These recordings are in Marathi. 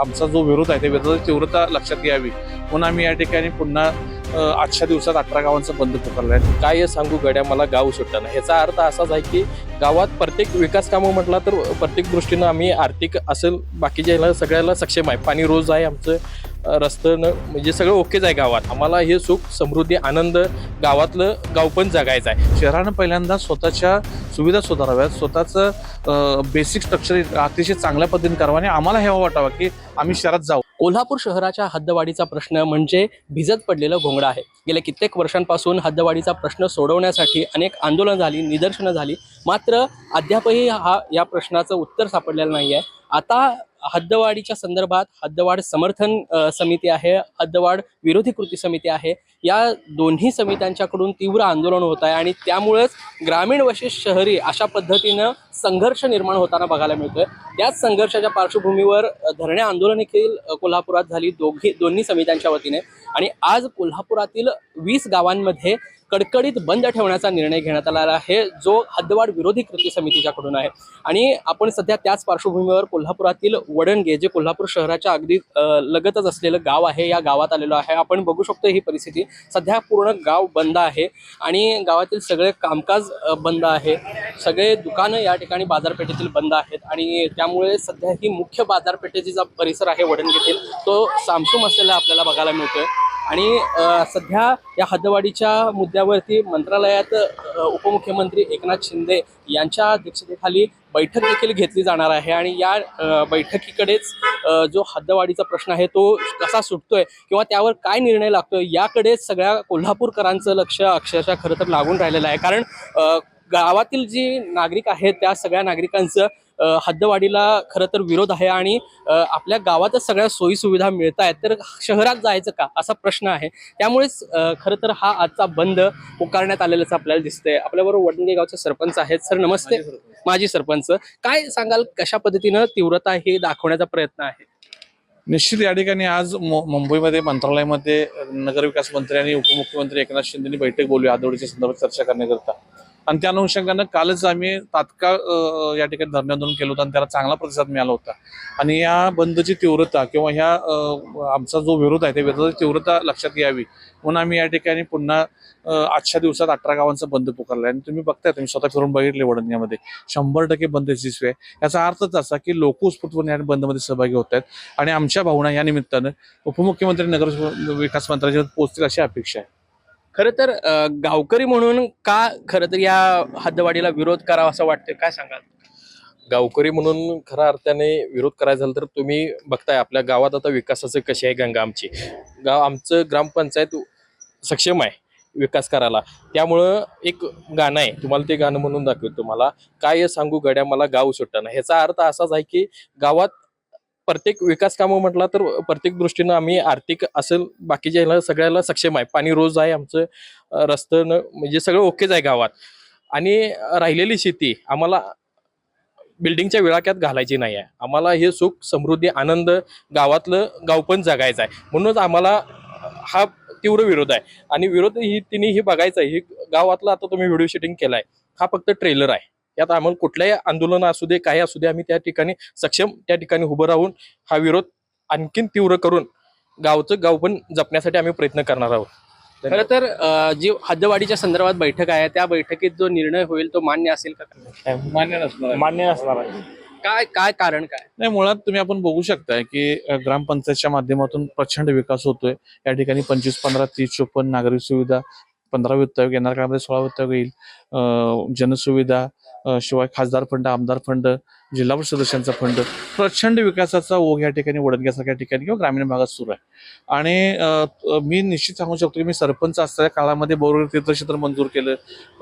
आमचा जो विरोध आहे त्या विरोधाची तीव्रता लक्षात घ्यावी. म्हणून आम्ही या ठिकाणी पुन्हा आजच्या दिवसात अठरा गावांचं बंद पुकारलं आहे काय सांगू गड्या मला गाव सुटताना ह्याचा अर्थ असाच आहे की गावात प्रत्येक विकास कामं म्हटला तर प्रत्येक दृष्टीनं आम्ही आर्थिक असेल बाकीच्या सगळ्याला सक्षम आहे. पाणी रोज आहे आमचं रस्त्यानं म्हणजे सगळं ओकेच आहे गावात. आम्हाला हे सुख समृद्धी आनंद गावातलं गाव पण जगायचं आहे. शहरानं पहिल्यांदा स्वतःच्या सुविधा सुधाराव्यात स्वतःचं बेसिक स्ट्रक्चर अतिशय चांगल्या पद्धतीने करावं आणि आम्हाला हे वाटावं की आम्ही शहरात जाऊ. कोल्हापूर शहराच्या हद्दवाढीचा प्रश्न म्हणजे भिजत पडलेलं घोंगडं आहे. गेल्या कित्येक वर्षांपासून हद्दवाढीचा प्रश्न सोडवण्यासाठी अनेक आंदोलनं झाली निदर्शनं झाली. मात्र अद्यापही हा या प्रश्नाचं उत्तर सापडलेलं नाही आहे आता हद्दवाढीच्या संदर्भात हद्दवाढ समर्थन समिती आहे हद्दवाढ विरोधी कृती समिती आहे. या दोन्ही समित्यांच्याकडून तीव्र आंदोलन होत आहे आणि त्यामुळेच ग्रामीण वशिष्ठ शहरी अशा पद्धतीनं संघर्ष निर्माण होताना बघायला मिळतोय. त्याच संघर्षाच्या पार्श्वभूमीवर धरणे आंदोलन देखील कोल्हापुरात झाली दोघी दोन्ही समित्यांच्या वतीने. आणि आज कोल्हापुरातील वीस गावांमध्ये कडकडीत बंद ठेवण्याचा निर्णय घेण्यात आला आहे. जो हद्दवाढ विरोधी कृती समितीच्याकडून आहे. आणि आपण सध्या त्याच पार्श्वभूमीवर कोल्हापुरातील वडणगे जे कोल्हापूर शहराच्या अगदी लगतच असलेलं गाव आहे या गावात आलेलो आहे. आपण बघू शकतो ही परिस्थिती. सध्या पूर्ण गाव बंद आहे आणि गावातील सगळे कामकाज बंद आहे. सगळे दुकानं या ठिकाणी बाजारपेठेतील बंद आहेत आणि त्यामुळे सध्या ही मुख्य बाजारपेठेची जो परिसर आहे वडणगेतील तो सामसूम असलेला आपल्याला बघायला मिळतोय. आणि सध्या या हद्दवाढीच्या मुद्द्यावरती मंत्रालयात उपमुख्यमंत्री एकनाथ शिंदे यांच्या अध्यक्षतेखाली बैठक देखील घेतली जाणार आहे. आणि या बैठकीकडेच जो हद्दवाढीचा प्रश्न आहे तो कसा सुटतोय किंवा त्यावर काय निर्णय लागतोय याकडेच सगळ्या कोल्हापूरकरांचं लक्ष अक्षरशः खरं तर लागून राहिलेलं आहे. कारण गावातील जी नागरिक आहेत त्या सगळ्या नागरिकांचं हद्दवाढीला खरं तर विरोध आहे आणि आपल्या गावातच सगळ्या सोयी सुविधा मिळत आहेत. तर शहरात जायचं का? असा प्रश्न आहे. त्यामुळेच खरं तर हा आजचा बंद पुकारण्यात आलेलाच आपल्याला दिसतंय. आपल्याबरोबर वडंगे गावचे सरपंच आहेत. सर नमस्ते. माजी सरपंच. काय सांगाल? कशा पद्धतीनं तीव्रता ही दाखवण्याचा प्रयत्न आहे? निश्चित या ठिकाणी आज मुंबईमध्ये मंत्रालयामध्ये नगरविकास मंत्री आणि उपमुख्यमंत्री एकनाथ शिंदेनी बैठक बोलली आदोडीच्या संदर्भात चर्चा करण्याकरता. आणि त्या अनुषंगानं कालच आम्ही तात्काळ या ठिकाणी धरणे आंदोलन केलं होतं आणि त्याला चांगला प्रतिसाद मिळाला होता. आणि या बंदची तीव्रता किंवा ह्या आमचा जो विरोध आहे त्या विरोधाची तीव्रता लक्षात घ्यावी. म्हणून आम्ही या ठिकाणी पुन्हा आजच्या दिवसात अठरा गावांचा बंद पुकारला आणि तुम्ही बघताय तुम्ही स्वतः फिरून बघितले वडण्यामध्ये शंभर टक्के बंद यशस्वी आहे. याचा अर्थच असा की लोक उत्स्फूर्तपणे या बंदमध्ये सहभागी होत आहेत. आणि आमच्या भावना या निमित्तानं उपमुख्यमंत्री नगर विकास मंत्र्यांच्या पोहोचतील अशी अपेक्षा आहे. खरं तर गावकरी म्हणून का खरं तर या हद्दवाढीला विरोध करावा असं वाटतं काय सांगाल? गावकरी म्हणून खऱ्या अर्थाने विरोध करायचा झाला तर तुम्ही बघताय आपल्या गावात आता विकासाचं कशी आहे गंगा आमची. गाव आमचं ग्रामपंचायत सक्षम आहे विकास करायला. त्यामुळं एक गाणं आहे तुम्हाला ते गाणं म्हणून दाखवेल तुम्हाला. काय सांगू गड्या मला गाव सुटताना ह्याचा अर्थ असाच आहे की गावात प्रत्येक विकास कामं म्हटला तर प्रत्येक दृष्टीनं आम्ही आर्थिक असेल बाकीच्या सगळ्याला सक्षम आहे. पाणी रोज आहे आमचं रस्तं म्हणजे सगळं ओकेच आहे गावात. आणि राहिलेली शेती आम्हाला बिल्डिंगच्या विळाक्यात घालायची नाही आहे. आम्हाला हे सुख समृद्धी आनंद गावातलं गाव पण जगायचं आहे. म्हणूनच आम्हाला हा तीव्र विरोध आहे. आणि विरोध ही तिने हे बघायचं आहे. हे गावातला आता तुम्ही व्हिडिओ शूटिंग केलाय. हा फक्त ट्रेलर आहे. यात आम्हाला कुठल्याही आंदोलन असू दे काही असू दे आम्ही त्या ठिकाणी सक्षम त्या ठिकाणी उभं राहून हा विरोध आणखीन तीव्र करून गावचं गाव पण जपण्यासाठी आम्ही प्रयत्न करणार आहोत. खरं तर जी हद्दवाढीच्या संदर्भात बैठक आहे त्या बैठकीत जो निर्णय होईल तो मान्य असेल का? मान्य नसणार. मान्य असणार आहे. काय काय कारण काय? नाही मुळात तुम्ही आपण बघू शकताय की ग्रामपंचायतच्या माध्यमातून प्रचंड विकास होतोय. या ठिकाणी पंचवीस पंधरा तीस चोपन्न नागरिक सुविधा पंधरा वित्त आयोग येणार काळामध्ये सोळा वित्त आयोग येईल. जनसुविधा शिवाय खासदार फंड आमदार फंड जिल्हा परिषद सदस्यांचा फंड प्रचंड विकासाचा ओघ या ठिकाणी वडदग्यासारख्या ठिकाणी किंवा ग्रामीण भागात सुरू आहे. आणि मी निश्चित सांगू शकतो की मी सरपंच असताना काळामध्ये बोरगर तीर्थक्षेत्र मंजूर केलं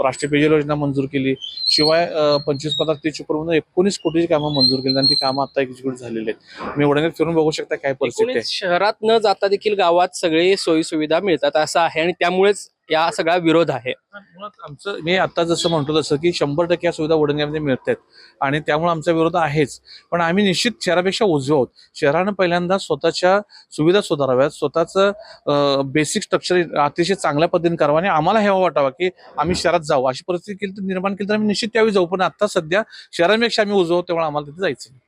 राष्ट्रीय पेयजल योजना मंजूर केली शिवाय पंचवीस पंचवीस पंधरा तीस म्हणून एकोणीस कोटीची कामं मंजूर केली आणि ती कामं आता एक्झिक्यूट झालेली आहेत. मी वडंगेत फिरून बघू शकता काय परिस्थिती आहे. शहरात न जाता देखील गावात सगळे सोयी सुविधा मिळतात असं आहे आणि त्यामुळेच या सगळा विरोध आहे. मुळात आमचं मी आता जसं म्हणतो तसं की शंभर टक्के या सुविधा वडंग्यामध्ये मिळत आहेत आणि त्यामुळे आमचा विरोध आहेच. पण आम्ही निश्चित शहरापेक्षा उजवे आहोत. शहरानं पहिल्यांदा स्वतःच्या सुविधा सुधाराव्यात. स्वतःचं बेसिक स्ट्रक्चर अतिशय चांगल्या पद्धतीने करावं आणि आम्हाला हे वाटावा की आम्ही शहरात जाऊ अशी परिस्थिती केली तर निर्माण केली तर आम्ही निश्चित त्यावेळी जाऊ. पण आता सध्या शहरांपेक्षा आम्ही उजव तेव्हा आम्हाला तिथे जायचं नाही.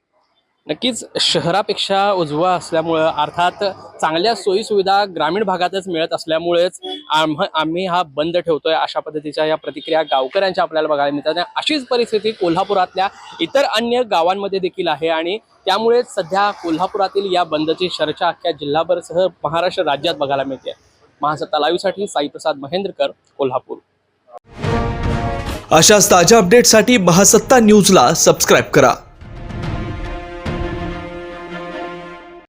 नक्कीच शहरापेक्षा उजवा असल्यामुळं अर्थात चांगल्या सोयीसुविधा ग्रामीण भागातच मिळत असल्यामुळेच आम्ह आम्ही हा बंद ठेवतोय अशा पद्धतीच्या या प्रतिक्रिया गावकऱ्यांच्या आपल्याला बघायला मिळतात. आणि अशीच परिस्थिती कोल्हापुरातल्या इतर अन्य गावांमध्ये देखील आहे आणि त्यामुळेच सध्या कोल्हापुरातील या बंदची चर्चा अख्ख्या जिल्हाभरसह महाराष्ट्र राज्यात बघायला मिळते. महासत्ता लाईव्हसाठी साईप्रसाद महेंद्रकर कोल्हापूर. अशाच ताज्या अपडेटसाठी महासत्ता न्यूजला सबस्क्राईब करा.